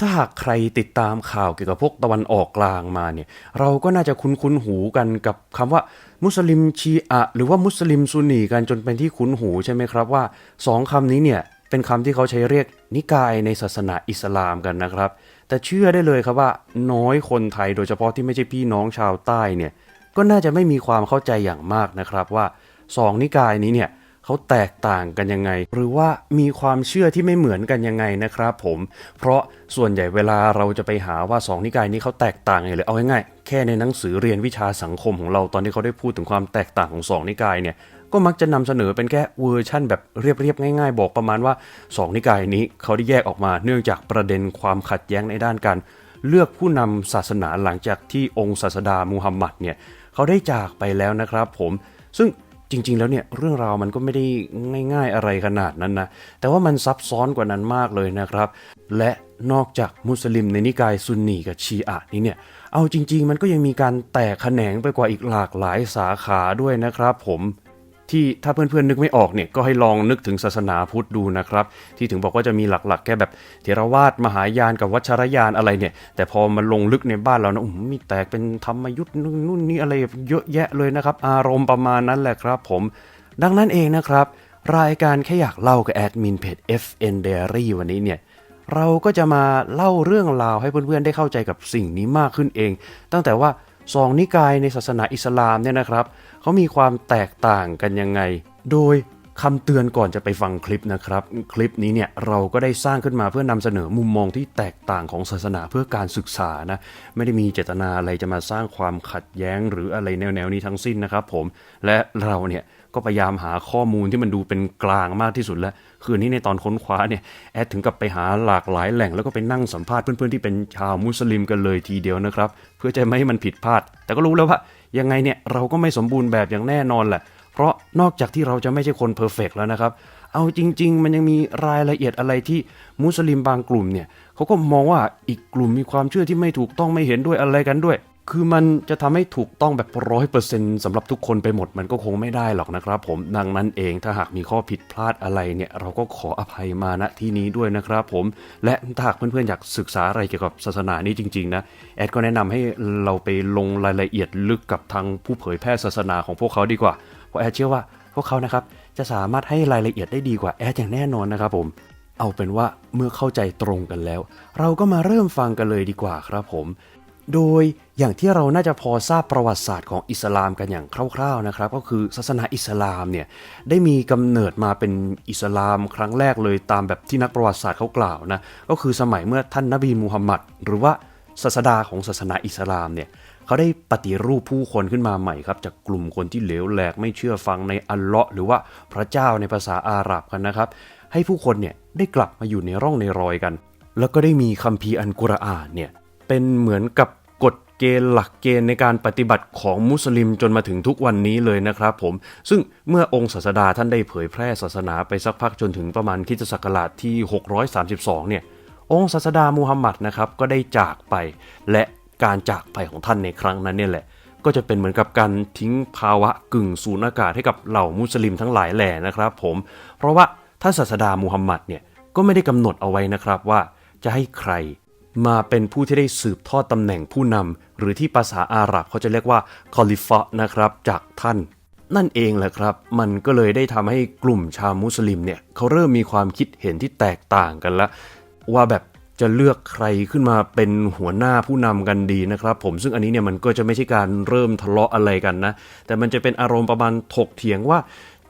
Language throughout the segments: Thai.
ถ้าหากใครติดตามข่าวเกี่ยวกับพวกตะวันออกกลางมาเนี่ย เราก็น่าจะคุ้นคุ้นๆหูกันกับคำว่า มุสลิมชีอะหรือว่ามุสลิมซุนนีกันจนเป็นที่คุ้นหูใช่ไหมครับว่าสองคำนี้เนี่ยเป็นคำที่เขาใช้เรียกนิกายในศาสนาอิสลามกันนะครับ แต่เชื่อได้เลยครับว่า น้อยคนไทยโดยเฉพาะที่ไม่ใช่พี่น้องชาวใต้เนี่ยก็น่าจะไม่มีความเข้าใจอย่างมากนะครับว่าสองนิกายนี้เนี่ย เขาแตกต่างกันยังไง หรือว่ามีความเชื่อที่ไม่เหมือนกันยังไงนะครับผม เพราะส่วนใหญ่เวลาเราจะไปหาว่าสองนิกายนี้เขาแตกต่างไงเลยเอาง่ายๆแค่ในหนังสือเรียนวิชาสังคมของเราตอนที่เขาได้พูดถึงความแตกต่างของสองนิกายเนี่ยก็มักจะนำเสนอเป็นแค่เวอร์ชั่นแบบเรียบๆง่าย ๆ บอกประมาณว่าสองนิกายนี้เขาได้แยกออกมาเนื่องจากประเด็นความขัดแย้งในด้านการเลือกผู้นำศาสนาหลังจากที่องค์ศาสดามูฮัมหมัดเนี่ยเขาได้จากไปแล้วนะครับผม ซึ่ง จริง ๆ แล้วเนี่ยเรื่องราวมันก็ไม่ได้ง่าย ๆอะไรขนาดนั้นนะแต่ว่ามันซับซ้อนกว่านั้นมากเลยนะครับ และนอกจากมุสลิมในนิกายซุนนีกับชีอะห์นี้เนี่ยเอาจริง ๆ มันก็ยังมีการแตกแขนงไปกว่าอีกหลากหลายสาขาด้วยนะครับ ผม ที่ถ้าเพื่อนๆนึกไม่ออกเนี่ยก็ให้ลองนึกถึงศาสนาพุทธดูนะครับ ที่ถึงบอกว่าจะมีหลักๆ แค่แบบเทรวาสมหายานกับวัชรยานอะไรเนี่ย แต่พอมันลงลึกในบ้านเรานะมีแตกเป็นธรรมยุทธ์นู่นนู่นนี่อะไรเยอะแยะเลยนะครับ อารมณ์ประมาณนั้นแหละครับ ผมดังนั้นเองนะครับ รายการแค่อยากเล่ากับแอดมินเพจ FN Diary วันนี้เนี่ยเราก็จะมาเล่าเรื่องราวให้เพื่อนๆได้เข้าใจกับสิ่งนี้มากขึ้นเอง ตั้งแต่ว่าสองนิกายในศาสนาอิสลามเนี่ยนะครับ เขามีความแตกต่างกันยังไง โดยคำเตือนก่อนจะไปฟังคลิปนะครับ คลิปนี้เนี่ยเราก็ได้สร้างขึ้นมาเพื่อนำเสนอมุมมองที่แตกต่างของศาสนาเพื่อการศึกษานะ ไม่ได้มีเจตนาอะไรจะมาสร้างความขัดแย้งหรืออะไรแนวๆนี้ทั้งสิ้นนะครับผมและเราเนี่ยก็พยายามหาข้อมูลที่มันดูเป็นกลางมากที่สุดแล้ว คืนนี้ในตอนค้นคว้าเนี่ยแอดถึงกับไปหาหลากหลายแหล่งแล้วก็ไปนั่งสัมภาษณ์เพื่อนๆที่เป็นชาวมุสลิมกันเลยทีเดียวนะครับ เพื่อจะไม่ให้มันผิดพลาด แต่ก็รู้แล้วว่า ยังไงเนี่ยเราก็ไม่สมบูรณ์แบบอย่างแน่นอนแหละ เพราะนอกจากที่เราจะไม่ใช่คนเพอร์เฟกแล้วนะครับ เอาจริง ๆ มันยังมีรายละเอียดอะไรที่มุสลิมบางกลุ่มเนี่ยเขาก็มองว่าอีกกลุ่มมีความเชื่อที่ไม่ถูกต้องไม่เห็นด้วยอะไรกันด้วย คือมันจะทำให้ถูกต้องแบบร้อยเปอร์เซ็นต์สำหรับทุกคนไปหมดมันก็คงไม่ได้หรอกนะครับ ผมดังนั้นเองถ้าหากมีข้อผิดพลาดอะไรเนี่ย เราก็ขออภัยมาณที่นี้ด้วยนะครับผมและถ้าหากเพื่อนๆอยากศึกษาอะไรเกี่ยวกับศาสนานี้จริงๆนะแอดก็แนะนำให้เราไปลงรายละเอียดลึกกับทางผู้เผยแพร่ศาสนาของพวกเขาดีกว่า เพราะแอดเชื่อว่าพวกเขานะครับจะสามารถให้รายละเอียดได้ดีกว่าแอดอย่างแน่นอนนะครับผมเอาเป็นว่าเมื่อเข้าใจตรงกันแล้ว เราก็มาเริ่มฟังกันเลยดีกว่าครับผม โดยอย่างที่เราน่าจะพอทราบประวัติศาสตร์ของอิสลามกันอย่างคร่าวๆนะครับ ก็คือศาสนาอิสลามเนี่ยได้มีกำเนิดมาเป็นอิสลามครั้งแรกเลยตามแบบที่นักประวัติศาสตร์เขากล่าวนะก็คือสมัยเมื่อท่านนบีมูฮัมมัดหรือว่าศาสดาของศาสนาอิสลามเนี่ยเขาได้ปฏิรูปผู้คนขึ้นมาใหม่ครับ จากกลุ่มคนที่เหลวแหลกไม่เชื่อฟังในอัลเลาะห์หรือว่าพระเจ้าในภาษาอาหรับกันนะครับ ให้ผู้คนเนี่ยได้กลับมาอยู่ในร่องในรอยกัน แล้วก็ได้มีคัมภีร์อันกุรอานเนี่ย เป็นเหมือนกับกฎเกณฑ์หลักเกณฑ์ในการปฏิบัติของมุสลิมจนมาถึงทุกวันนี้เลยนะครับผม ซึ่งเมื่อองค์ศาสดาท่านได้เผยแพร่ศาสนาไปสักพักจนถึงประมาณคิสตศักราชที่ 632 เนี่ย องค์ศาสดามูฮัมหมัดนะครับก็ได้จากไป และการจากไปของท่านในครั้งนั้นเนี่ยแหละ ก็จะเป็นเหมือนกับการทิ้งภาวะกึ่งสูญอากาศให้กับเหล่ามุสลิมทั้งหลายแหล่นะครับผม เพราะว่าท่านศาสดามูฮัมหมัดเนี่ยก็ไม่ได้กำหนดเอาไว้นะครับว่าจะให้ใคร มาเป็นผู้ที่ได้สืบทอดตำแหน่งผู้นำหรือที่ภาษาอาหรับเขาจะเรียกว่าคอลิฟะนะครับจากท่าน นั่นเองแหละครับ มันก็เลยได้ทำให้กลุ่มชาวมุสลิมเนี่ยเขาเริ่มมีความคิดเห็นที่แตกต่างกันละ ว่าแบบจะเลือกใครขึ้นมาเป็นหัวหน้าผู้นำกันดีนะครับ ผมซึ่งอันนี้เนี่ยมันก็จะไม่ใช่การเริ่มทะเลาะอะไรกันนะ แต่มันจะเป็นอารมณ์ประมาณถกเถียงว่า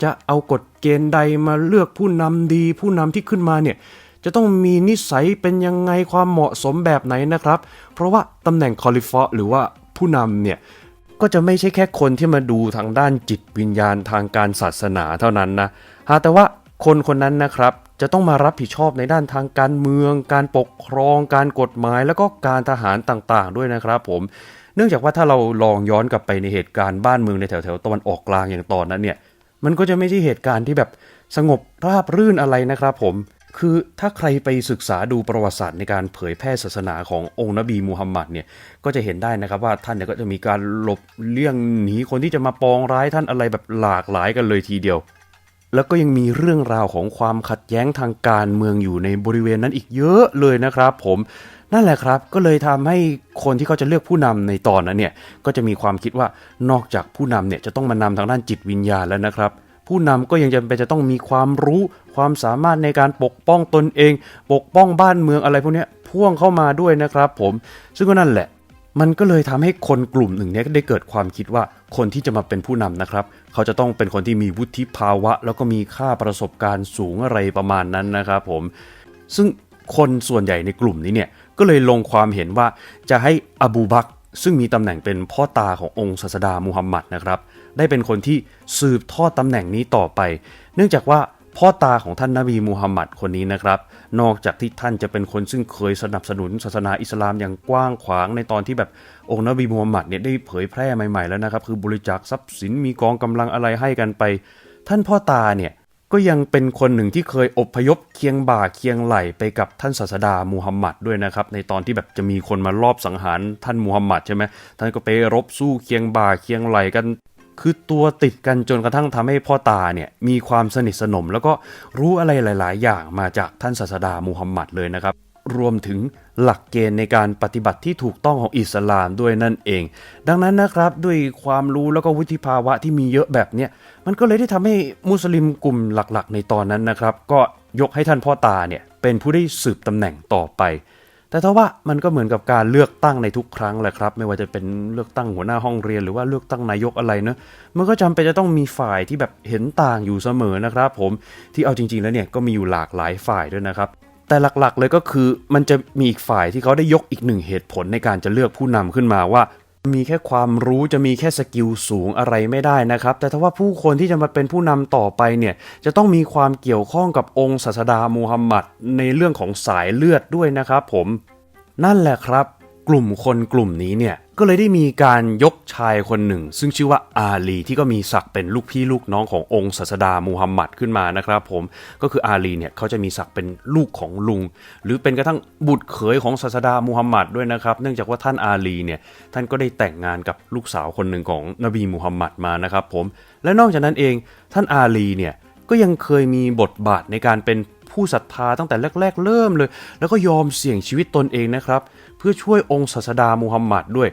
จะเอากฎเกณฑ์ใดมาเลือกผู้นำดี ผู้นำที่ขึ้นมาเนี่ย จะต้องมีนิสัยเป็นยังไงความเหมาะสมแบบไหนนะครับ เพราะว่าตำแหน่งคอลิฟะหรือว่าผู้นำเนี่ยก็จะไม่ใช่แค่คนที่มาดูทางด้านจิตวิญญาณทางการศาสนาเท่านั้นนะหาแต่ว่าคนคนนั้นนะครับจะต้องมารับผิดชอบในด้านทางการเมือง การปกครอง การกฎหมาย แล้วก็การทหารต่างๆ ด้วยนะครับผม เนื่องจากว่าถ้าเราลองย้อนกลับไปในเหตุการณ์บ้านเมืองในแถวๆตะวันออกกลางอย่างตอนนั้นเนี่ย มันก็จะไม่ใช่เหตุการณ์ที่แบบสงบราบรื่นอะไรนะครับผม คือถ้าใครไปศึกษาดูประวัติศาสตร์ในการเผยแพร่ศาสนาขององค์นบีมูฮัมหมัดเนี่ยก็จะเห็นได้นะครับว่าท่านเนี่ยก็จะมีการหลบเลี่ยงหนีคนที่จะมาปองร้ายท่านอะไรแบบหลากหลายกันเลยทีเดียว แล้วก็ยังมีเรื่องราวของความขัดแย้งทางการเมืองอยู่ในบริเวณนั้นอีกเยอะเลยนะครับ ผมนั่นแหละครับก็เลยทำให้คนที่เขาจะเลือกผู้นำในตอนนั้นเนี่ยก็จะมีความคิดว่านอกจากผู้นำเนี่ยจะต้องมานำทางด้านจิตวิญญาณแล้วนะครับ ผู้นำก็ยังจำเป็นจะต้องมีความรู้ความสามารถในการปกป้องตนเอง ปกป้องบ้านเมืองอะไรพวกนี้พ่วงเข้ามาด้วยนะครับผม ซึ่งก็นั่นแหละ มันก็เลยทำให้คนกลุ่มหนึ่งเนี้ยได้เกิดความคิดว่าคนที่จะมาเป็นผู้นำนะครับ เขาจะต้องเป็นคนที่มีวุฒิภาวะ แล้วก็มีค่าประสบการณ์สูงอะไรประมาณนั้นนะครับผม ซึ่งคนส่วนใหญ่ในกลุ่มนี้เนี่ยก็เลยลงความเห็นว่าจะให้อบูบักซึ่งมีตำแหน่งเป็นพ่อตาขององค์ศาสดามูฮัมหมัดนะครับ ได้เป็นคนที่สืบทอดตำแหน่งนี้ต่อไป เนื่องจากว่าพ่อตาของท่านนบีมูฮัมหมัดคนนี้นะครับ นอกจากที่ท่านจะเป็นคนซึ่งเคยสนับสนุนศาสนาอิสลามอย่างกว้างขวางในตอนที่แบบองค์นบีมูฮัมหมัดเนี่ยได้เผยแพร่ใหม่ๆแล้วนะครับ คือบริจาคทรัพย์สินมีกองกำลังอะไรให้กันไป ท่านพ่อตาเนี่ยก็ยังเป็นคนหนึ่งที่เคยอบพยพเคียงบ่าเคียงไหลไปกับท่านศาสดามูฮัมหมัดด้วยนะครับ ในตอนที่แบบจะมีคนมารอบสังหารท่านมูฮัมหมัดใช่ไหมท่านก็ไปรบสู้เคียงบ่าเคียงไหลกัน คือตัวติดกันจนกระทั่งทำให้พ่อตาเนี่ยมีความสนิทสนม แล้วก็รู้อะไรหลาย ๆ อย่างมาจากท่านศาสดามูฮัมหมัดเลยนะครับ รวมถึงหลักเกณฑ์ในการปฏิบัติที่ถูกต้องของอิสลามด้วยนั่นเอง ดังนั้นนะครับด้วยความรู้แล้วก็วุฒิภาวะที่มีเยอะแบบเนี้ยมันก็เลยได้ทำให้มุสลิมกลุ่มหลัก ๆ ในตอนนั้นนะครับ ก็ยกให้ท่านพ่อตาเนี่ยเป็นผู้ได้สืบตำแหน่งต่อไป แต่ทว่ามันก็เหมือนกับการเลือกตั้งในทุกครั้งแหละครับ ไม่ว่าจะเป็นเลือกตั้งหัวหน้าห้องเรียน หรือว่าเลือกตั้งนายกอะไรเนอะมันก็จำเป็นจะต้องมีฝ่ายที่แบบเห็นต่างอยู่เสมอนะครับ ผมที่เอาจริง ๆ แล้วเนี่ยก็มีอยู่หลากหลายฝ่ายด้วยนะครับแต่หลักๆเลยก็คือมันจะมีอีกฝ่ายที่เขาได้ยกอีกหนึ่งเหตุผลในการจะเลือกผู้นำขึ้นมาว่า มีแค่ความรู้จะมีแค่สกิลสูงอะไรไม่ได้นะครับ แต่ถ้าว่าผู้คนที่จะมาเป็นผู้นำต่อไปเนี่ยจะต้องมีความเกี่ยวข้องกับองค์ศาสดามูฮัมหมัดในเรื่องของสายเลือดด้วยนะครับผมนั่นแหละครับ กลุ่มคนกลุ่มนี้เนี่ยก็เลยได้มีการยกชายคนหนึ่ง ซึ่งชื่อว่าอาลีที่ก็มีศักดิ์เป็นลูกพี่ลูกน้องขององค์ศาสดามูฮัมหมัดขึ้นมานะครับผมก็คืออาลีเนี่ยเขาจะมีศักดิ์เป็นลูกของลุง หรือเป็นกระทั่งบุตรเขยของศาสดามูฮัมหมัดด้วยนะครับ เนื่องจากว่าท่านอาลีเนี่ยท่านก็ได้แต่งงานกับลูกสาวคนหนึ่งของนบีมูฮัมหมัดมานะครับผมและนอกจากนั้นเองท่านอาลีเนี่ยก็ยังเคยมีบทบาทในการเป็นผู้ศรัทธาตั้งแต่แรก ๆ เริ่มเลย แล้วก็ยอมเสี่ยงชีวิตตนเองนะครับเพื่อช่วยองค์ศาสดามูฮัมหมัดด้วย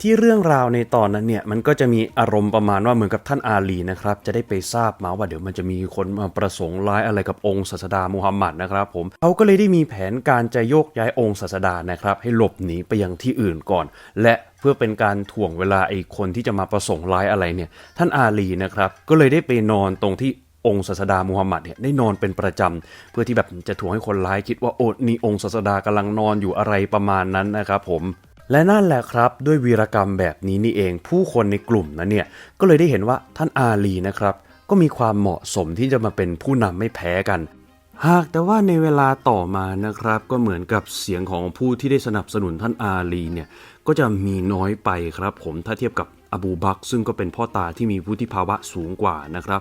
ที่เรื่องราวในตอนนั้นเนี่ยมันก็จะมีอารมณ์ประมาณว่าเหมือนกับท่านอาลีนะครับจะได้ไปทราบมาว่าเดี๋ยวมันจะมีคนมาประสงค์ร้ายอะไรกับองค์ศาสดามูฮัมหมัดนะครับผมเขาก็เลยได้มีแผนการจะโยกย้ายองค์ศาสดานะครับให้หลบหนีไปยังที่อื่นก่อน และเพื่อเป็นการถ่วงเวลาไอ้คนที่จะมาประสงค์ร้ายอะไรเนี่ยท่านอาลีนะครับก็เลยได้ไปนอนตรงที่ องค์ศาสดามูฮัมหมัดเนี่ยได้นอนเป็นประจำ เพื่อที่แบบจะถ่วงให้คนร้ายคิดว่าโอ้นี่องค์ศาสดากำลังนอนอยู่อะไรประมาณนั้นนะครับผมและนั่นแหละครับด้วยวีรกรรมแบบนี้นี่เอง ผู้คนในกลุ่มนั้นเนี่ยก็เลยได้เห็นว่าท่านอาลีนะครับ ก็มีความเหมาะสมที่จะมาเป็นผู้นำไม่แพ้กัน หากแต่ว่าในเวลาต่อมานะครับ ก็เหมือนกับเสียงของผู้ที่ได้สนับสนุนท่านอาลีเนี่ยก็จะมีน้อยไปครับ ผมถ้าเทียบกับอบูบักซึ่งก็เป็นพ่อตาที่มีวุฒิภาวะสูงกว่านะครับ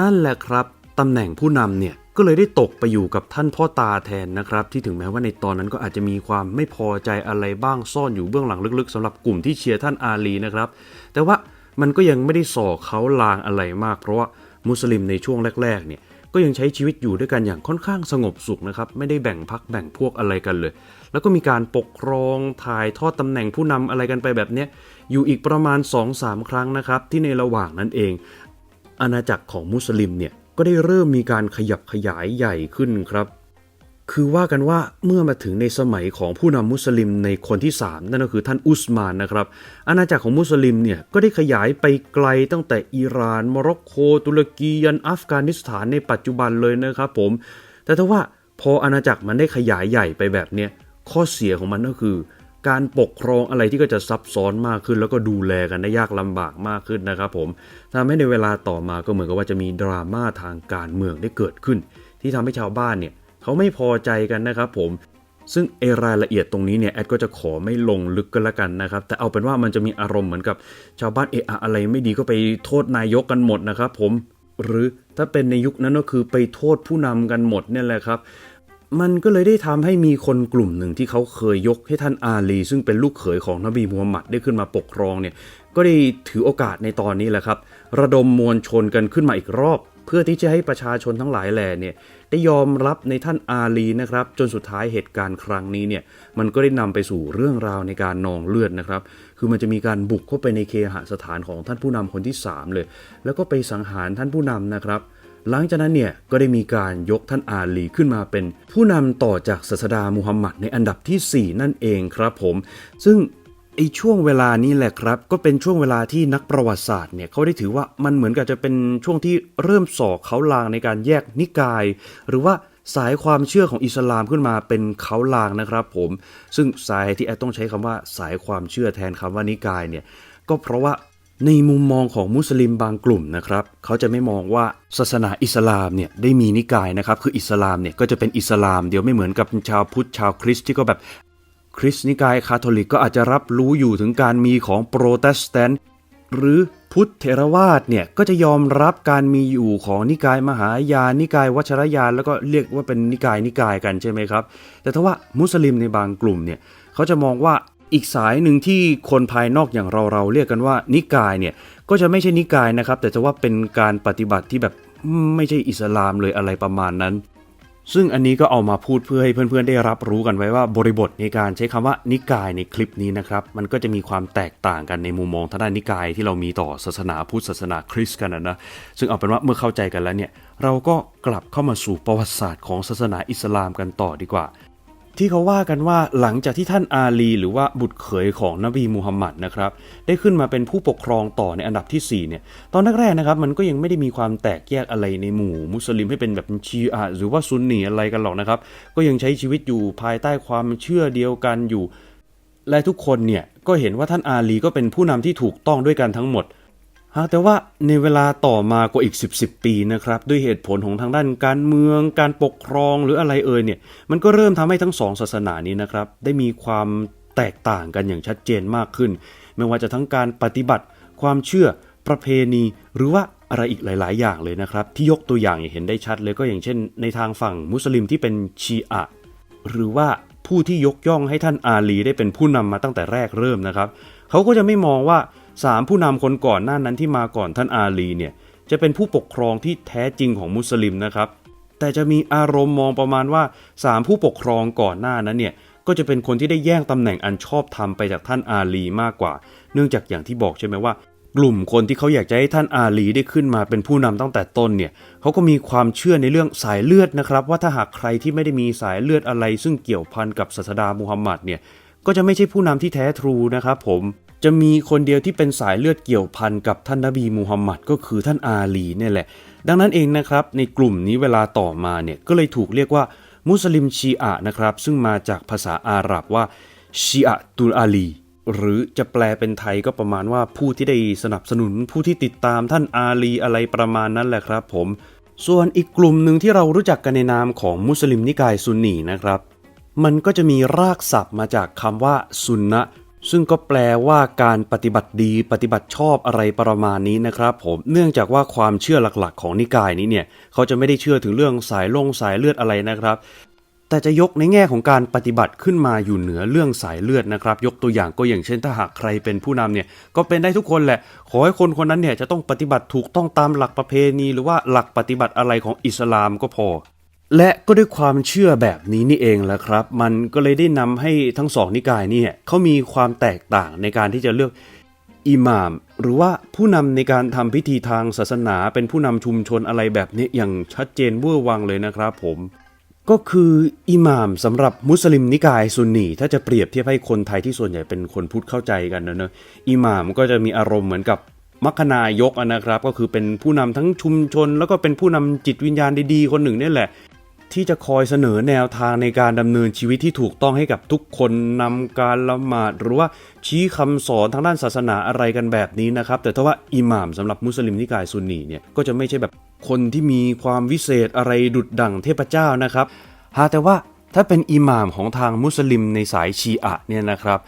นั่นแหละครับตำแหน่งผู้นำเนี่ยก็เลยได้ตกไปอยู่กับท่านพ่อตาแทนนะครับ ที่ถึงแม้ว่าในตอนนั้นก็อาจจะมีความไม่พอใจอะไรบ้างซ่อนอยู่เบื้องหลังลึกๆสำหรับกลุ่มที่เชียร์ท่านอาลีนะครับ แต่ว่ามันก็ยังไม่ได้ส่อเขาลางอะไรมาก เพราะว่ามุสลิมในช่วงแรกๆเนี่ยก็ยังใช้ชีวิตอยู่ด้วยกันอย่างค่อนข้างสงบสุขนะครับไม่ได้แบ่งพักแบ่งพวกอะไรกันเลย แล้วก็มีการปกครองถ่ายทอดตำแหน่งผู้นำอะไรกันไปแบบเนี้ยอยู่อีกประมาณ 2-3 ครั้งนะครับที่ในระหว่างนั้นเอง อาณาจักรของมุสลิมเนี่ยก็ได้เริ่มมีการขยับขยายใหญ่ขึ้นครับ คือว่ากันว่าเมื่อมาถึงในสมัยของผู้นำมุสลิมในคนที่ 3 นั่นก็คือท่านอุสมานนะครับ อาณาจักรของมุสลิมเนี่ยก็ได้ขยายไปไกลตั้งแต่อิหร่าน โมร็อกโก ตุรกียันอัฟกานิสถานในปัจจุบันเลยนะครับผม แต่ถ้าว่าพออาณาจักรมันได้ขยายใหญ่ไปแบบเนี้ยข้อเสียของมันก็คือ การปกครองอะไรที่ก็จะซับซ้อนมากขึ้น แล้วก็ดูแลกันได้ยากลำบากมากขึ้นนะครับผมทำให้ในเวลาต่อมาก็เหมือนกับว่าจะมีดราม่าทางการเมืองได้เกิดขึ้น ที่ทำให้ชาวบ้านเนี่ยเขาไม่พอใจกันนะครับผมซึ่งเอรายละเอียดตรงนี้เนี่ยแอดก็จะขอไม่ลงลึกกันละกันนะครับ แต่เอาเป็นว่ามันจะมีอารมณ์เหมือนกับชาวบ้านเอะอะอะไรไม่ดีก็ไปโทษนายกกันหมดนะครับผมหรือถ้าเป็นในยุคนั้นก็คือไปโทษผู้นำกันหมดเนี่ยแหละครับ มันก็เลยได้ทำให้มีคนกลุ่มหนึ่งที่เขาเคยยกให้ท่านอาลี ซึ่งเป็นลูกเขยของนบีมูฮัมหมัดได้ขึ้นมาปกครองเนี่ยก็ได้ถือโอกาสในตอนนี้แหละครับ ระดมมวลชนกันขึ้นมาอีกรอบ เพื่อที่จะให้ประชาชนทั้งหลายแหล่เนี่ยได้ยอมรับในท่านอาลีนะครับ จนสุดท้ายเหตุการณ์ครั้งนี้เนี่ยมันก็ได้นำไปสู่เรื่องราวในการนองเลือดนะครับ คือมันจะมีการบุกเข้าไปในเคหสถานของท่านผู้นำคนที่ 3 เลย แล้วก็ไปสังหารท่านผู้นำนะครับ หลังจากนั้นเนี่ยก็ได้มีการยกท่านอาลีขึ้นมาเป็น ผู้นำต่อจากศาสดามูฮัมหมัดในอันดับทีสี่4 นั่นเองครับผม ซึ่งไอ้ช่วงเวลานี้แหละครับ ก็เป็นช่วงเวลาที่นักประวัติศาสตร์เนี่ยเขาได้ถือว่ามันเหมือนกับจะเป็นช่วงที่เริ่มสอกเขาลางในการแยกนิกาย หรือว่าสายความเชื่อของอิสลามขึ้นมาเป็นเขาลางนะครับ ผม ซึ่งสายที่แอดต้องใช้คำว่าสายความเชื่อแทนคำว่านิกายเนี่ยก็เพราะว่า ในมุมมองของมุสลิมบางกลุ่มนะครับ เขาจะไม่มองว่าศาสนาอิสลามเนี่ยได้มีนิกายนะครับ คืออิสลามเนี่ยก็จะเป็นอิสลาม เดียวไม่เหมือนกับชาวพุทธชาวคริสต์ที่ก็แบบคริสต์นิกายคาทอลิกก็อาจจะรับรู้อยู่ถึงการมีของโปรเตสแตนต์หรือพุทธเทรวาสเนี่ยก็จะยอมรับการมีอยู่ของนิกายมหายานนิกายวัชรยาน แล้วก็เรียกว่าเป็นนิกายนิกายกันใช่ไหมครับ แต่ถ้าว่ามุสลิมในบางกลุ่มเนี่ยเขาจะมองว่า อีกสายหนึ่งที่คนภายนอกอย่างเราเราเรียกกันว่านิกายเนี่ยก็จะไม่ใช่นิกายนะครับ แต่จะว่าเป็นการปฏิบัติที่แบบไม่ใช่อิสลามเลยอะไรประมาณนั้น ซึ่งอันนี้ก็เอามาพูดเพื่อให้เพื่อนๆได้รับรู้กันไว้ว่าบริบทในการใช้คำว่านิกายในคลิปนี้นะครับ มันก็จะมีความแตกต่างกันในมุมมองทางด้านนิกายที่เรามีต่อศาสนาพุทธศาสนาคริสต์กันนะนะซึ่งเอาเป็นว่าเมื่อเข้าใจกันแล้วเนี่ยเราก็กลับเข้ามาสู่ประวัติศาสตร์ของศาสนาอิสลามกันต่อดีกว่า ที่เขาว่ากันว่าหลังจากที่ท่านอาลี หรือว่าบุตรเขยของนบีมูฮัมหมัดนะครับได้ขึ้นมาเป็นผู้ปกครองต่อในอันดับที่4เนี่ยตอนแรกๆนะครับมันก็ยังไม่ได้มีความแตกแยกอะไรในหมู่ มุสลิมให้เป็นแบบชีอะห์หรือว่าซุนนีอะไรกันหรอกนะครับ ก็ยังใช้ชีวิตอยู่ภายใต้ความเชื่อเดียวกันอยู่ และทุกคนเนี่ยก็เห็นว่าท่านอาลีก็เป็นผู้นำที่ถูกต้องด้วยกันทั้งหมด หากแต่ว่าในเวลาต่อมากว่าอีก 10 10 ปีนะครับ ด้วยเหตุผลของทางด้านการเมือง การปกครองหรืออะไรเอ่ยเนี่ยมันก็เริ่มทำให้ทั้งสองศาสนานี้นะครับ ได้มีความแตกต่างกันอย่างชัดเจนมากขึ้น ไม่ว่าจะทั้งการปฏิบัติ ความเชื่อประเพณี หรือว่าอะไรอีกหลาย ๆ อย่างเลยนะครับ ที่ยกตัวอย่างเห็นได้ชัดเลยก็อย่างเช่น ในทางฝั่งมุสลิมที่เป็นชีอะห์หรือว่าผู้ที่ยกย่องให้ท่านอาลีได้เป็นผู้นำมาตั้งแต่แรกเริ่มนะครับ เขาก็จะไม่มองว่า สามผู้นำคนก่อนหน้านั้นที่มาก่อนท่านอาลีเนี่ยจะเป็นผู้ปกครองที่แท้จริงของมุสลิมนะครับ แต่จะมีอารมณ์มองประมาณว่าสามผู้ปกครองก่อนหน้านั้นเนี่ยก็จะเป็นคนที่ได้แย่งตำแหน่งอันชอบธรรมไปจากท่านอาลีมากกว่า เนื่องจากอย่างที่บอกใช่ไหมว่า กลุ่มคนที่เขาอยากจะให้ท่านอาลีได้ขึ้นมาเป็นผู้นำตั้งแต่ต้นเนี่ยเขาก็มีความเชื่อในเรื่องสายเลือดนะครับ ว่าถ้าหากใครที่ไม่ได้มีสายเลือดอะไร ซึ่งเกี่ยวพันกับศาสดามูฮัมหมัดเนี่ยก็จะไม่ใช่ผู้นำที่แท้ทรูนะครับผม จะมีคนเดียวที่เป็นสายเลือดเกี่ยวพันกับท่านนบีมูฮัมหมัดก็คือท่านอาลีเนี่ยแหละ ดังนั้นเองนะครับในกลุ่มนี้เวลาต่อมาเนี่ยก็เลยถูกเรียกว่ามุสลิมชีอะนะครับ ซึ่งมาจากภาษาอาหรับว่าชีอะตุลอาลี หรือจะแปลเป็นไทยก็ประมาณว่าผู้ที่ได้สนับสนุนผู้ที่ติดตามท่านอาลีอะไรประมาณนั้นแหละครับ ผม ส่วนอีกกลุ่มหนึ่งที่เรารู้จักกันในนามของมุสลิมนิกายซุนนีนะครับ มันก็จะมีรากศัพท์มาจากคำว่าซุนนะ ซึ่งก็แปลว่าการปฏิบัติดีปฏิบัติชอบอะไรประมาณนี้นะครับ ผมเนื่องจากว่าความเชื่อหลักๆ ของนิกายนี้เนี่ยเขาจะไม่ได้เชื่อถึงเรื่องสายลงสายเลือดอะไรนะครับ แต่จะยกในแง่ของการปฏิบัติขึ้นมาอยู่เหนือเรื่องสายเลือดนะครับ ยกตัวอย่างก็อย่างเช่นถ้าหากใครเป็นผู้นำเนี่ยก็เป็นได้ทุกคนแหละ ขอให้คนคนนั้นเนี่ยจะต้องปฏิบัติถูกต้องตามหลักประเพณี หรือว่าหลักปฏิบัติอะไรของอิสลามก็พอ และก็ด้วยความเชื่อแบบนี้นี่เองแหละครับ มันก็เลยได้นำให้ทั้งสองนิกายนี่เขามีความแตกต่างในการที่จะเลือกอิหม่าม หรือว่าผู้นำในการทำพิธีทางศาสนาเป็นผู้นำชุมชนอะไรแบบนี้อย่างชัดเจนเวอร์วังเลยนะครับผมก็คืออิหม่ามสำหรับมุสลิมนิกายซุนนีถ้าจะเปรียบเทียบให้คนไทยที่ส่วนใหญ่เป็นคนพุทธเข้าใจกันนะเนอะอิหม่ามก็จะมีอารมณ์เหมือนกับมัคคณายกนะครับ ก็คือเป็นผู้นำทั้งชุมชน แล้วก็เป็นผู้นำจิตวิญญาณดีๆ คนหนึ่งนี่แหละ ที่จะคอยเสนอแนวทางในการดำเนินชีวิตที่ถูกต้องให้กับทุกคนนำการละหมาดหรือว่าชี้คำสอนทางด้านศาสนาอะไรกันแบบนี้นะครับ แต่ถ้าว่าอิหม่ามสำหรับมุสลิมนิกายซุนนีเนี่ยก็จะไม่ใช่แบบคนที่มีความวิเศษอะไรดุดดั่งเทพเจ้านะครับหาแต่ว่าถ้าเป็นอิหม่ามของทางมุสลิมในสายชีอะเนี่ยนะครับ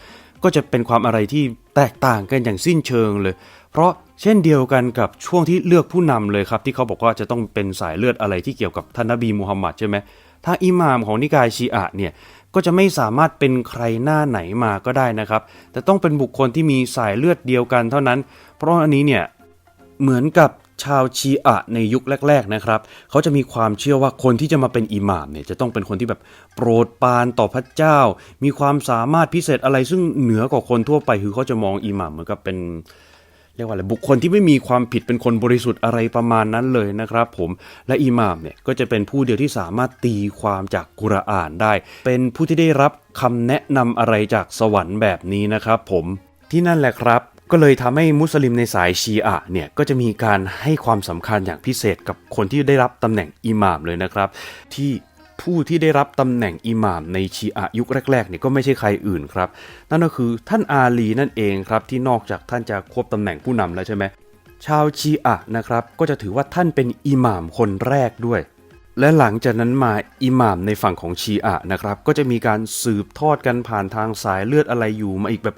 ก็จะเป็นความอะไรที่แตกต่างกันอย่างสิ้นเชิงเลย เพราะ เช่นเดียวกันกับช่วงที่เลือกผู้นำเลยครับ ที่เขาบอกว่าจะต้องเป็นสายเลือดอะไรที่เกี่ยวกับท่านนบีมูฮัมหมัดใช่ไหมถ้าอิหม่ามของนิกายชีอะเนี่ยก็จะไม่สามารถเป็นใครหน้าไหนมาก็ได้นะครับ แต่ต้องเป็นบุคคลที่มีสายเลือดเดียวกันเท่านั้น เพราะอันนี้เนี่ยเหมือนกับชาวชีอะในยุคแรก ๆนะครับ เขาจะมีความเชื่อว่าคนที่จะมาเป็นอิหม่ามเนี่ยจะต้องเป็นคนที่แบบโปรดปานต่อพระเจ้า มีความสามารถพิเศษอะไรซึ่งเหนือกว่าคนทั่วไปคือเขาจะมองอิหม่ามเหมือนกับเป็น เรียกว่าอะไรบุคคลที่ไม่มีความผิดเป็นคนบริสุทธิ์อะไรประมาณนั้นเลยนะครับ ผมและอิหม่ามเนี่ยก็จะเป็นผู้เดียวที่สามารถตีความจากกุรอานได้ เป็นผู้ที่ได้รับคำแนะนำอะไรจากสวรรค์แบบนี้นะครับ ผมที่นั่นแหละครับก็เลยทำให้มุสลิมในสายชีอะเนี่ยก็จะมีการให้ความสำคัญอย่างพิเศษกับคนที่ได้รับตำแหน่งอิหม่ามเลยนะครับ ที่ ผู้ที่ได้รับตำแหน่งอิหม่ามในชีอะยุคแรกๆเนี่ยก็ไม่ใช่ใครอื่นครับ นั่นก็คือท่านอาลีนั่นเองครับที่นอกจากท่านจะควบตำแหน่งผู้นำแล้วใช่ไหมชาวชีอะนะครับก็จะถือว่าท่านเป็นอิหม่ามคนแรกด้วย และหลังจากนั้นมาอิหม่ามในฝั่งของชีอะนะครับก็จะมีการสืบทอดกันผ่านทางสายเลือดอะไรอยู่มาอีกแบบ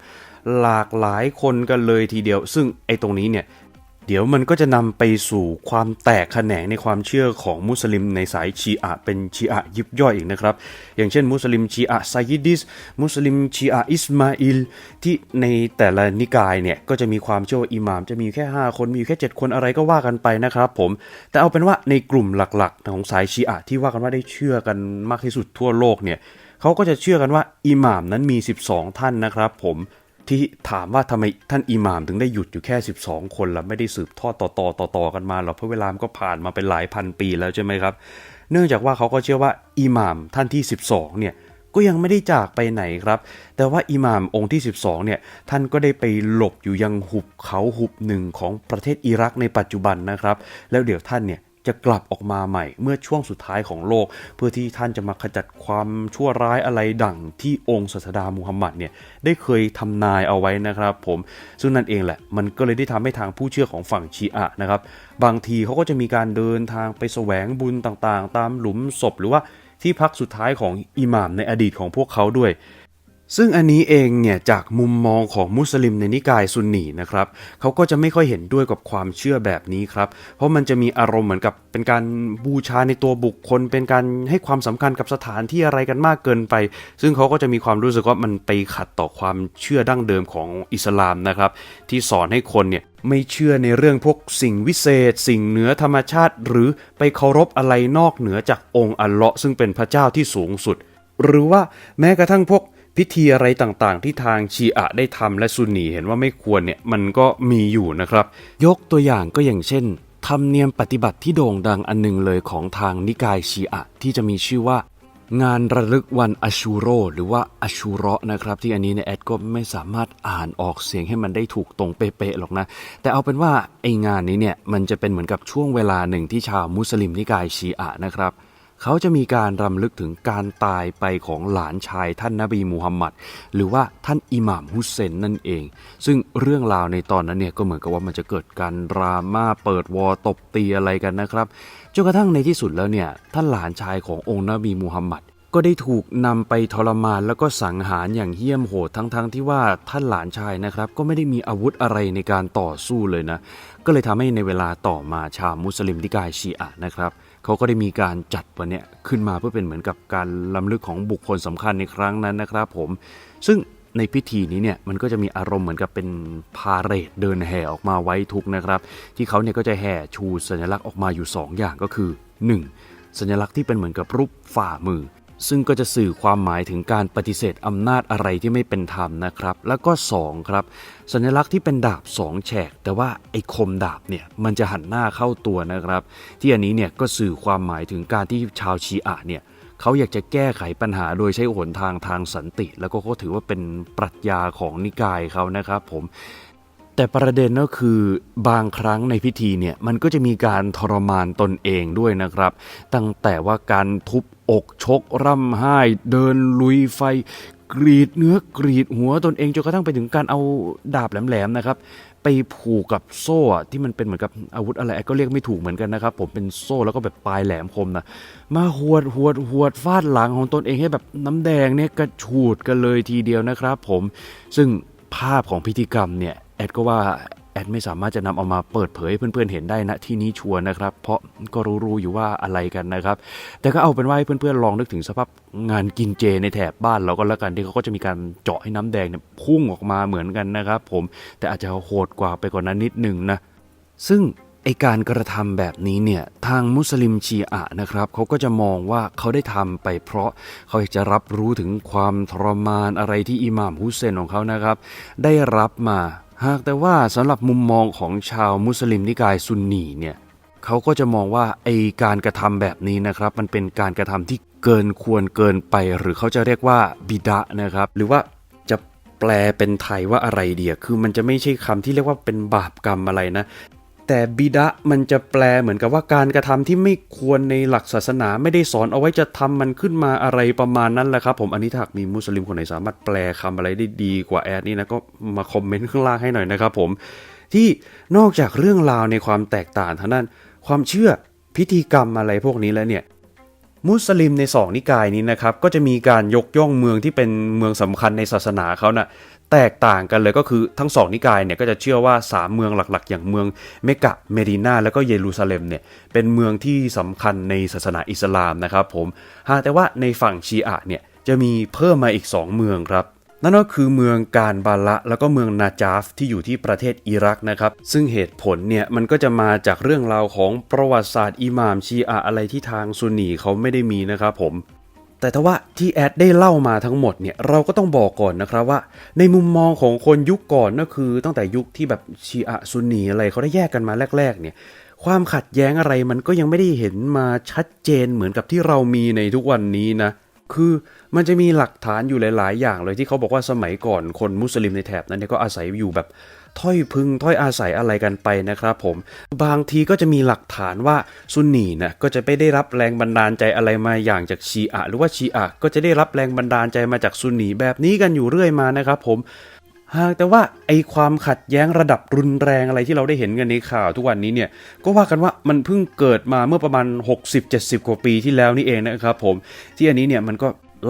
หลากหลายคนกันเลยทีเดียว ซึ่งไอ้ตรงนี้เนี่ย เดี๋ยวมันก็จะนำไปสู่ความแตกแขนงในความเชื่อของมุสลิมในสายชีอะเป็นชีอะยิบย่อยอีกนะครับ อย่างเช่น มุสลิมชีอะไซยิดิส มุสลิมชีอะอิสมาอิล ที่ในแต่ละนิกายเนี่ย ก็จะมีความเชื่อว่าอิหม่าม จะมีแค่ 5 คน มีอยู่แค่ 7 คนอะไรก็ว่ากันไปนะครับผม แต่เอาเป็นว่าในกลุ่มหลักๆ ของสายชีอะที่ว่ากันว่าได้เชื่อกันมากที่สุดทั่วโลกเนี่ยเขาก็จะเชื่อกันว่าอิหม่ามนั้นมี 12 ท่านนะครับผม ที่ถามว่าทำไมท่านอิหม่ามถึงได้หยุดอยู่แค่ 12 คนล้วไม่ได้สืบทอดต่อต่อต่อต่อกันมาหรอเพราะเวลามันก็ผ่านมาเป็นหลายพันปีแล้วใช่ไหมครับ เนื่องจากว่าเขาก็เชื่อว่าอิหม่ามท่านที่ 12 เนี่ยก็ยังไม่ได้จากไปไหนครับ แต่ว่าอิหม่ามองค์ที่ 12 เนี่ย ท่านก็ได้ไปหลบอยู่ยังหุบเขาหุบหนึ่งของประเทศอิรักในปัจจุบันนะครับ แล้วเดี๋ยวท่านเนี่ย จะกลับออกมาใหม่เมื่อช่วงสุดท้ายของโลก เพื่อที่ท่านจะมาขจัดความชั่วร้ายอะไรดั่งที่องค์ศาสดามูฮัมหมัดเนี่ยได้เคยทำนายเอาไว้นะครับผมซึ่งนั่นเองแหละ มันก็เลยได้ทำให้ทางผู้เชื่อของฝั่งชีอะนะครับ บางทีเขาก็จะมีการเดินทางไปแสวงบุญต่างๆ ตามหลุมศพหรือว่าที่พักสุดท้ายของอิหม่ามในอดีตของพวกเขาด้วย ซึ่งอันนี้เองเนี่ยจากมุมมองของมุสลิมในนิกายซุนนีนะครับเขาก็จะไม่ค่อยเห็นด้วยกับความเชื่อแบบนี้ครับ เพราะมันจะมีอารมณ์เหมือนกับเป็นการบูชาในตัวบุคคล เป็นการให้ความสำคัญกับสถานที่อะไรกันมากเกินไป ซึ่งเขาก็จะมีความรู้สึกว่ามันไปขัดต่อความเชื่อดั้งเดิมของอิสลามนะครับ ที่สอนให้คนเนี่ยไม่เชื่อในเรื่องพวกสิ่งวิเศษ สิ่งเหนือธรรมชาติ หรือไปเคารพอะไรนอกเหนือจากองค์อัลเลาะห์ซึ่งเป็นพระเจ้าที่สูงสุด หรือว่าแม้กระทั่งพวก พิธีอะไรต่างๆ ที่ทางชีอะได้ทำและซุนนีเห็นว่าไม่ควรเนี่ยมันก็มีอยู่นะครับ ยกตัวอย่างก็อย่างเช่นธรรมเนียมปฏิบัติที่โด่งดังอันหนึ่งเลยของทางนิกายชีอะที่จะมีชื่อว่า งานระลึกวันอชูโร หรือว่าอชูเราะนะครับ ที่อันนี้เนี่ยแอดก็ไม่สามารถอ่านออกเสียงให้มันได้ถูกตรงเป๊ะๆหรอกนะ แต่เอาเป็นว่าไองานนี้เนี่ยมันจะเป็นเหมือนกับช่วงเวลาหนึ่งที่ชาวมุสลิมนิกายชีอะนะครับ เขาจะมีการรำลึกถึงการตายไปของหลานชายท่านนบีมูฮัมมัดหรือว่าท่านอิหม่ามฮุสเซนนั่นเอง ซึ่งเรื่องราวในตอนนั้นเนี่ยก็เหมือนกับว่ามันจะเกิดการดราม่าเปิดวอตบตีอะไรกันนะครับจนกระทั่งในที่สุดแล้วเนี่ยท่านหลานชายขององค์นบีมูฮัมมัดก็ได้ถูกนำไปทรมานแล้วก็สังหารอย่างเหี้ยมโหดทั้งๆทที่ว่าท่านหลานชายนะครับ ก็ไม่ได้มีอาวุธอะไรในการต่อสู้เลยนะ ก็เลยทำให้ในเวลาต่อมาชาวมุสลิมที่กายชีอะนะครับ เขาก็ได้มีการจัดวันนี้ขึ้นมาเพื่อเป็นเหมือนกับการล้ำลึกของบุคคลสำคัญในครั้งนั้นนะครับผม ซึ่งในพิธีนี้เนี่ยมันก็จะมีอารมณ์เหมือนกับเป็นพาเรดเดินแห่ออกมาไว้ทุกนะครับ ที่เขาเนี่ยก็จะแห่ชูสัญลักษณ์ออกมาอยู่ 2 อย่างก็คือ 1. สัญลักษณ์ที่เป็นเหมือนกับรูปฝ่ามือ ซึ่งก็จะสื่อความหมายถึงการปฏิเสธอำนาจอะไรที่ไม่เป็นธรรมนะครับ แล้วก็ 2 ครับ สัญลักษณ์ที่เป็นดาบ 2 แฉก แต่ว่าไอ้คมดาบเนี่ยมันจะหันหน้าเข้าตัวนะครับ ที่อันนี้เนี่ยก็สื่อความหมายถึงการที่ชาวชีอะเนี่ยเขาอยากจะแก้ไขปัญหาโดยใช้หนทางทางสันติ แล้วก็เขาถือว่าเป็นปรัชญาของนิกายเขานะครับผม แต่ประเด็นก็คือบางครั้งในพิธีเนี่ยมันก็จะมีการทรมานตนเองด้วยนะครับ ตั้งแต่ว่าการทุบอกชกร่ำไห้ เดินลุยไฟ กรีดเนื้อกรีดหัวตนเองจนกระทั่งไปถึงการเอาดาบแหลมๆนะครับ ไปผูกกับโซ่ที่มันเป็นเหมือนกับอาวุธอะไรก็เรียกไม่ถูกเหมือนกันนะครับ ผมเป็นโซ่แล้วก็แบบปลายแหลมคมนะมาหวดหวดหวดฟาดหลังของตนเองให้แบบน้ำแดงเนี่ยกระฉูดกันเลยทีเดียวนะครับ ผมซึ่งภาพของพิธีกรรมเนี่ยแอดก็ว่าแอดไม่สามารถจะนำเอามาเปิดเผยให้เพื่อนๆเห็นได้นะที่นี้ชัวร์นะครับ เพราะก็รู้ๆอยู่ว่าอะไรกันนะครับ แต่ก็เอาเป็นว่าให้เพื่อนๆลองนึกถึงสภาพงานกินเจในแถบบ้านเราก็แล้วกันที่เขาก็จะมีการเจาะให้น้ำแดงเนี่ยพุ่งออกมาเหมือนกันนะครับ ผมแต่อาจจะโหดกว่าไปกว่านั้นนิดหนึ่งนะซึ่งไอการกระทำแบบนี้เนี่ยทางมุสลิมชีอะนะครับเขาก็จะมองว่าเขาได้ทำไปเพราะเขาอยากจะรับรู้ถึงความทรมานอะไรที่อิหม่ามฮุเซนของเขานะครับ ได้รับมา หากแต่ว่าสำหรับมุมมองของชาวมุสลิมนิกายซุนนีเนี่ยเขาก็จะมองว่าไอการกระทำแบบนี้นะครับ มันเป็นการกระทำที่เกินควรเกินไป หรือเขาจะเรียกว่าบิดะนะครับ หรือว่าจะแปลเป็นไทยว่าอะไรเดียคือมันจะไม่ใช่คำที่เรียกว่าเป็นบาปกรรมอะไรนะ แต่บิดะมันจะแปลเหมือนกับว่าการกระทำที่ไม่ควรในหลักศาสนาไม่ได้สอนเอาไว้จะทำมันขึ้นมาอะไรประมาณนั้นแหละครับผมอันนี้ถ้าหากมีมุสลิมคนไหนสามารถแปลคำอะไรได้ดีกว่าแอดนี่นะก็มาคอมเมนต์ข้างล่างให้หน่อยนะครับผมที่นอกจากเรื่องราวในความแตกต่างทางด้านความเชื่อพิธีกรรมอะไรพวกนี้แล้วเนี่ยมุสลิมในสองนิกายนี้นะครับก็จะมีการยกย่องเมืองที่เป็นเมืองสำคัญในศาสนาเขาน่ะ แตกต่างกันเลยก็คือทั้งสองนิกายเนี่ยก็จะเชื่อว่า 3 เมืองหลักๆ อย่างเมืองเมกะเมดินาแล้วก็เยรูซาเล็มเนี่ยเป็นเมืองที่สำคัญในศาสนาอิสลามนะครับผมหาแต่ว่าในฝั่งชีอะเนี่ยจะมีเพิ่มมาอีก 2 เมืองครับนั่นก็คือเมืองการบาละแล้วก็เมืองนาจาฟที่อยู่ที่ประเทศอิรักนะครับ ซึ่งเหตุผลเนี่ยมันก็จะมาจากเรื่องราวของประวัติศาสตร์อิหม่ามชีอะอะไรที่ทางซุนนีเขาไม่ได้มีนะครับผม แต่ถ้าว่าที่แอดได้เล่ามาทั้งหมดเนี่ยเราก็ต้องบอกก่อนนะครับว่า ในมุมมองของคนยุคก่อนก็คือ ตั้งแต่ยุคที่แบบชีอะซุนนีอะไรเขาได้แยกกันมาแรก ๆ เนี่ยความขัดแย้งอะไรมันก็ยังไม่ได้เห็นมาชัดเจนเหมือนกับที่เรามีในทุกวันนี้นะ คือมันจะมีหลักฐานอยู่หลาย ๆ อย่างเลยที่เขาบอกว่าสมัยก่อนคนมุสลิมในแถบนั้นเนี่ยก็อาศัยอยู่แบบ ถ้อยพึงถ้อยอาศัยอะไรกันไปนะครับผม บางทีก็จะมีหลักฐานว่าซุนนีนะก็จะไม่ได้รับแรงบันดาลใจอะไรมาอย่างจากชีอะหรือว่าชีอะก็จะได้รับแรงบันดาลใจมาจากซุนนีแบบนี้กันอยู่เรื่อยมานะครับผมหากแต่ว่าไอความขัดแย้งระดับรุนแรงอะไรที่เราได้เห็นกันในข่าวทุกวันนี้เนี่ยก็ว่ากันว่ามันเพิ่งเกิดมาเมื่อประมาณ 60-70 กว่าปีที่แล้วนี่เองนะครับผมที่อันนี้เนี่ยมันก็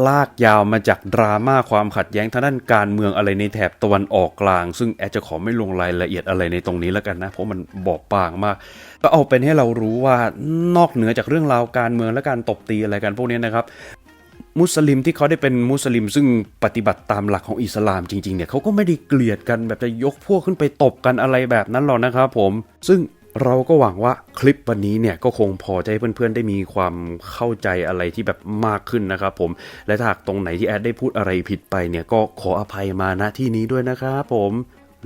ลากยาวมาจากดราม่าความขัดแย้งทางด้านการเมืองอะไรในแถบตะวันออกกลาง ซึ่งแอดจะขอไม่ลงรายละเอียดอะไรในตรงนี้แล้วกันนะ เพราะมันบอบบางมาก ก็เอาเป็นให้เรารู้ว่านอกเหนือจากเรื่องราวการเมืองและการตบตีอะไรกันพวกนี้นะครับมุสลิมที่เขาได้เป็นมุสลิมซึ่งปฏิบัติตามหลักของอิสลามจริงๆเนี่ยเขาก็ไม่ได้เกลียดกันแบบจะยกพวกขึ้นไปตบกันอะไรแบบนั้นหรอกนะครับผมซึ่ง เราก็หวังว่าคลิปวันนี้เนี่ยก็คงพอจะให้เพื่อนๆ ได้มีความเข้าใจอะไรที่แบบมากขึ้นนะครับผม และถ้าหากตรงไหนที่แอดได้พูดอะไรผิดไปเนี่ยก็ขออภัยมาณที่นี้ด้วยนะครับผม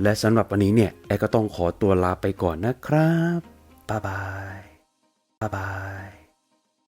และสำหรับวันนี้เนี่ยแอดก็ต้องขอตัวลาไปก่อนนะครับบ๊ายบายบ๊ายบาย